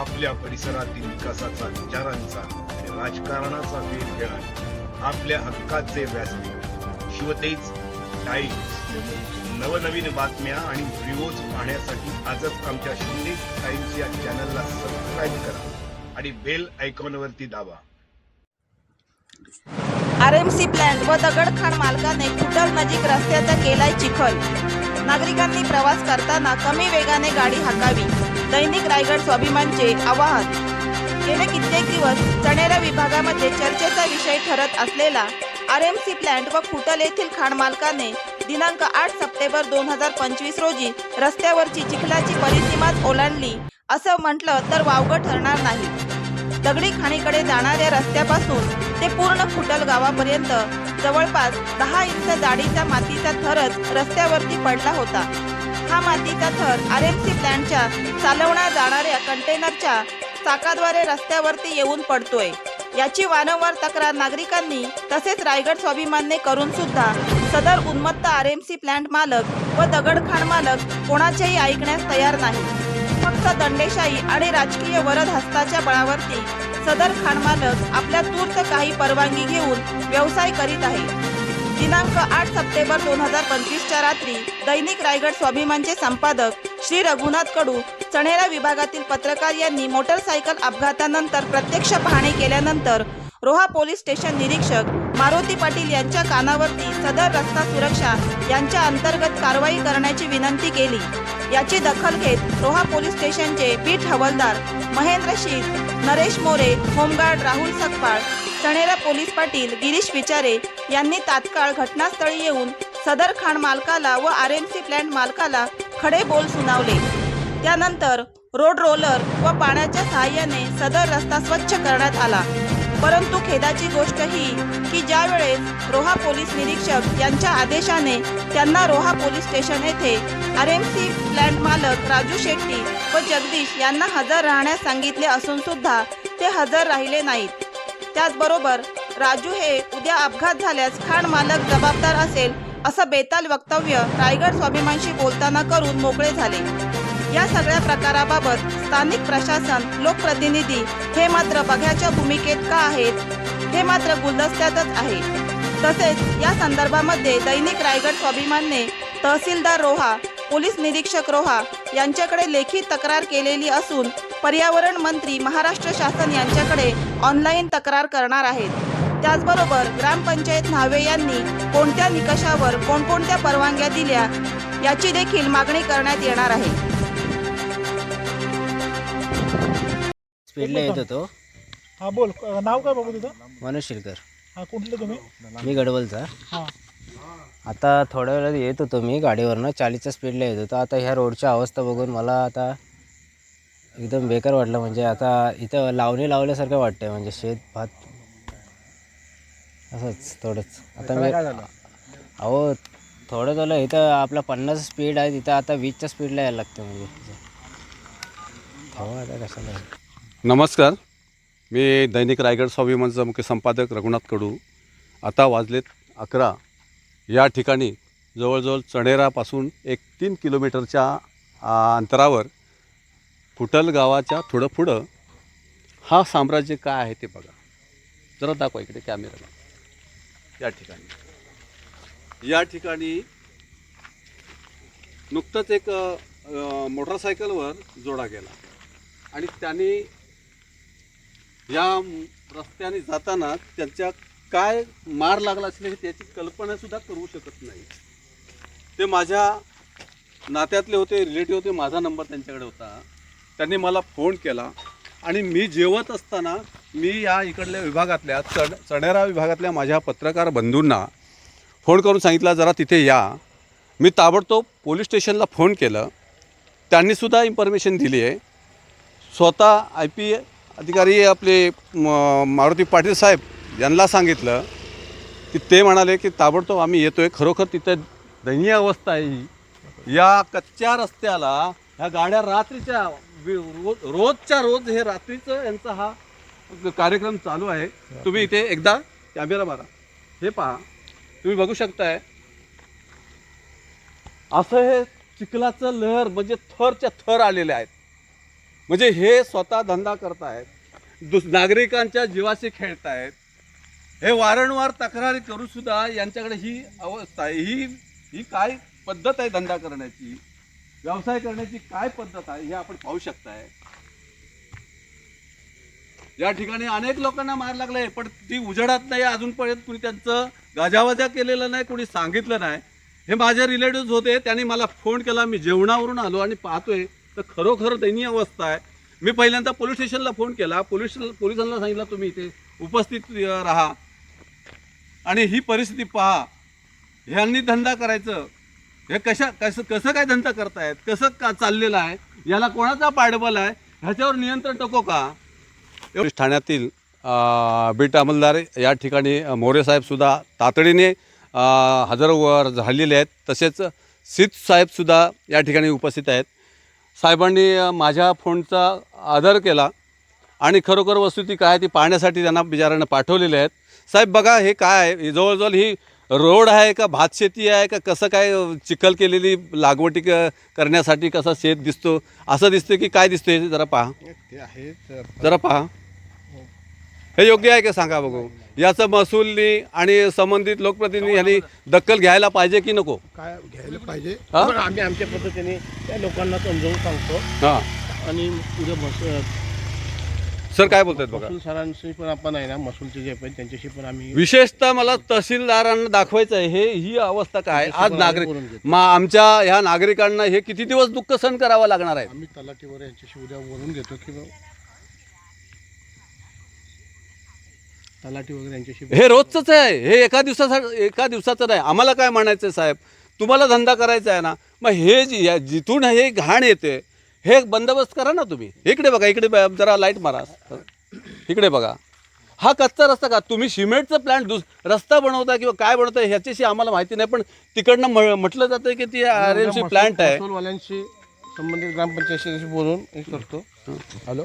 आपल्या परिसरातील विकासाचा विचारांचा राजकारणाचा वेध घेणार आपल्या हक्काचे व्यासपीठ. शिवतेज टाइम्स. नवनवीन बातम्या आणि व्हिडिओज पाहण्यासाठी आजच आमच्या शिंदे टाइम्स या चॅनलला सबस्क्राईब करा आणि बेल आयकॉनवरती दाबा. आरएमसी प्लॅन व दगडखाण मालकाने कुटल नजीक रस्त्याचा केलाय चिखल? नागरिकांनी प्रवास करताना कमी वेगाने गाडी हाकावी दैनिक रायगड स्वाभिमानचे आवाहन. गेले कित्येक दिवस चणेरा विभागामध्ये चर्चेचा विषय ठरत असलेला आर एम सी प्लॅन्ट व खुटल येथील खाण मालकाने दिनांक आठ सप्टेंबर दोन हजार पंचवीस रोजी रस्त्यावरची चिखलाची परिसीमाच ओलांडली असं म्हटलं तर वावगं ठरणार नाही. दगडी खाणीकडे जाणाऱ्या रस्त्यापासून ते पूर्ण खुटल गावापर्यंत जवळपास दहा इंच जाडीचा मातीचा थरच रस्त्यावरती पडला होता. हा मातीचा थर आर एम सी प्लॅन्टच्या चालवण्या जाणाऱ्या कंटेनरच्या चाकाद्वारे रस्त्यावरती येऊन पडतोय. याची वारंवार तक्रार नागरिकांनी तसेच रायगड स्वाभिमानने करून सुद्धा सदर उन्मत्त आर एम सी प्लॅन्ट मालक व दगडखाण मालक कोणाचेही ऐकण्यास तयार नाही. फक्त दंडेशाही आणि राजकीय वरद हस्ताच्या बळावरती सदर खाण मालक आपल्या तूर्त काही परवानगी घेऊन व्यवसाय करीत आहे. दिनांक आठ सप्टेंबर दोन हजार पंचवीसच्या रात्री दैनिक रायगड स्वाभिमानचे संपादक श्री रघुनाथ कडू चणेरा विभागातील पत्रकार यांनी मोटरसायकल अपघातानंतर प्रत्यक्ष पाहणी केल्यानंतर रोहा पोलीस स्टेशन निरीक्षक मारुती पाटील यांच्या कानावरती सदर रस्ता सुरक्षा यांच्या अंतर्गत कारवाई करण्याची विनंती केली. याची दखल घेत रोहा पोलीस स्टेशनचे पीठ हवालदार Mahendra Sheet Naresh More home guard Rahul Sakpal Chanera police Patil Girish Vichare यांनी तात्काळ घटनास्थळी येऊन सदर खाण मालकाला व आर एम सी प्लॅन्ट मालकाला खडे बोल सुनावले. त्यानंतर रोड रोलर व पाण्याच्या सहाय्याने सदर रस्ता स्वच्छ करण्यात आला. परंतु खेदाची गोष्ट ही की ज्यावेळेस रोहा पोलीस निरीक्षक यांच्या आदेशाने त्यांना रोहा पोलीस स्टेशन येथे आर एम सी प्लॅन्ट मालक राजू शेट्टी व जगदीश यांना हजर राहण्यास सांगितले असून सुद्धा ते हजर राहिले नाहीत. त्याचबरोबर राजू हे उद्या अपघात झाल्यास खाण मालक जबाबदार असेल असं बेताल वक्तव्य रायगड स्वाभिमानशी बोलताना करून मोकळे झाले. या सगळ्या प्रकाराबाबत स्थानिक प्रशासन लोकप्रतिनिधी हे मात्र बघ्याच्या भूमिकेत का आहेत हे मात्र गुलदस्त्यातच आहे. तसेच या संदर्भामध्ये दैनिक रायगड स्वाभिमानने तहसीलदार रोहा पोलीस निरीक्षक रोहा यांच्याकडे लेखी तक्रार केलेली असून पर्यावरण मंत्री महाराष्ट्र शासन यांच्याकडे ऑनलाईन तक्रार करणार आहेत. त्याचबरोबर ग्रामपंचायत न्हावे यांनी कोणत्या निकषावर कोणकोणत्या परवानग्या दिल्या याची देखील मागणी करण्यात येणार आहे. स्पीडला येत होतो. हा बोल. नाव काय बाबू तुझं? मनोज शिरकर. हा कुठले तुम्ही? मी गडबलचा. हा. आता थोड्या वेळात येत होतो मी गाडीवरनं. चाळीसच्या स्पीडला येत होतो. आता ह्या रोडची अवस्था बघून मला आता एकदम बेकार वाटलं. म्हणजे आता इथं लावणी लावल्यासारखं वाटतंय. म्हणजे शेत भात असंच थोडंच. आता मी अहो थोडं झालं. इथं आपला पन्नास स्पीड आहे तिथं आता वीसच्या स्पीडला यायला लागतं म्हणजे. तेव्हा आता कशाला नमस्कार. मी दैनिक रायगड स्वाभिमानचा मुख्य संपादक रघुनाथ कडू. आता वाजलेत अकरा. या ठिकाणी जवळजवळ चणेरापासून एक तीन किलोमीटरच्या आ, अंतरावर फुटल गावाच्या थोडं पुढं हा साम्राज्य काय आहे ते बघा. जरा दाखवा इकडे कॅमेराला. या ठिकाणी. या ठिकाणी नुकतंच एक मोटरसायकलवर जोडा गेला. आणि त्यांनी या रस्त्याने जाताना त्यांच्या काय मार लागला असेल हे त्याची कल्पनासुद्धा करू शकत नाही. ते माझ्या नात्यातले होते रिलेटिव्ह होते माझा नंबर त्यांच्याकडे होता. त्यांनी मला फोन केला. आणि मी जेवत असताना मी या इकडल्या विभागातल्या चढ चढेरा विभागातल्या माझ्या पत्रकार बंधूंना फोन करून सांगितला जरा तिथे या. मी ताबडतोब पोलीस स्टेशनला फोन केलं. त्यांनीसुद्धा इन्फॉर्मेशन दिली आहे. स्वतः आय पी अधिकारी आपले म- मारुती पाटील साहेब यांना सांगितलं की ते म्हणाले की ताबडतोब आम्ही येतो आहे खरोखर तिथे दयनीय अवस्था आहे ही. या कच्च्या रस्त्याला ह्या गाड्या रात्रीच्या रोज रोजच्या रोज हे रात्रीचं यांचा हा कार्यक्रम चालू आहे. तुम्ही इथे एकदा कॅमेरा मारा. हे पहा. तुम्ही बघू शकताय. असं हे चिखलाचं लहर म्हणजे थरच्या थर आलेले आहेत. म्हणजे हे स्वतः धंदा करतायत. दुस नागरिकांच्या जीवाशी खेळतायत. हे वारंवार तक्रारी करूसुद्धा यांच्याकडे ही अवस्था आहे. ही ही काय पद्धत आहे धंदा करण्याची? व्यवसाय करण्याची काय पद्धत आहे हे आपण पाहू शकताय. या ठिकाणी अनेक लोकांना मार लागलाय पण ती उजडात नाही अजूनपर्यंत कुणी त्यांचं गाजावाजा केलेलं नाही कुणी सांगितलं नाही. हे माझे रिलेटिव्ह होते त्यांनी मला फोन केला मी जेवणावरून आलो आणि पाहतोय तर खरोखर दयनीय अवस्था आहे. मी पहिल्यांदा पोलीस स्टेशनला फोन केला पोलीस पोलिसांना सांगितलं तुम्ही इथे उपस्थित राहा. आणि ही परिस्थिती पहा ह्यांनी धंदा करायचं हे कशा कसं कसं काय धंदा करतायत? कसं का चाललेलं आहे? याला कोणाचा पाठबल आहे? ह्याच्यावर नियंत्रण टाको का? ठाण्यातील बीट अंमलदार या ठिकाणी मोरेसाहेबसुद्धा मोरे साहेबसुद्धा तातडीने हजर वर झालेले आहेत. तसेच सिद्ध साहेबसुद्धा या ठिकाणी उपस्थित आहेत. साहेबांनी माझ्या फोनचा आदर केला आणि खरोखर वस्तुस्थिती काय आहे ती पाहण्यासाठी त्यांना बिचारांना पाठवलेले आहेत. साहेब बघा हे काय आहे? जवळजवळ ही रोड आहे का भातशेती आहे का कसं काय चिखल केलेली लागवटी क करण्यासाठी कसा शेत दिसतो? असं दिसतं की काय दिसतं हे जरा पहा. ते आहे तर जरा पहा. हे योग्य आहे का सांगा बघू? याचं महसूलनी आणि संबंधित लोकप्रतिनिधी यांनी दखल घ्यायला पाहिजे की नको? काय घ्यायला पाहिजे? हा? पण आम्ही आमच्या पद्धतीने त्या लोकांना समजावून सांगतो. हां. आणि उद्या बस सर काय बोलतात बघा. महसूल सरांशी पण आपण आहे ना महसूलचे जे आहेत त्यांच्याशी पण आम्ही विशेषतः मला तहसीलदारांना दाखवायचं आहे हे ही अवस्था काय आज नागरिक घेतो. मा आमच्या ह्या नागरिकांना हे किती दिवस दुःख सहन करावं लागणार आहे? आम्ही तलाठीवर यांच्याशी उद्या बोलून घेतो की बा- तलाठी वगैरे यांच्याशी हे रोजचंच आहे. हे एका दिवसासाठी एका दिवसाचं नाही. आम्हाला काय म्हणायचं आहे साहेब? तुम्हाला धंदा करायचा आहे ना? मग हे जी या- जिथून हे घाण येते हे बंदोबस्त करा ना तुम्ही. इकडे बघा इकडे ब- जरा लाइट मारा. इकडे बघा. हा कच्चा रस्ता का? तुम्ही सिमेंटचं प्लॅन दुस रस्ता बनवता किंवा काय बनवता ह्याच्याशी आम्हाला माहिती नाही पण तिकडनं म्ह- म्हटलं जातं की ती आर एल सी प्लांट आहे. संबंधित ग्रामपंचायतीशी बोलून हे करतो. हॅलो.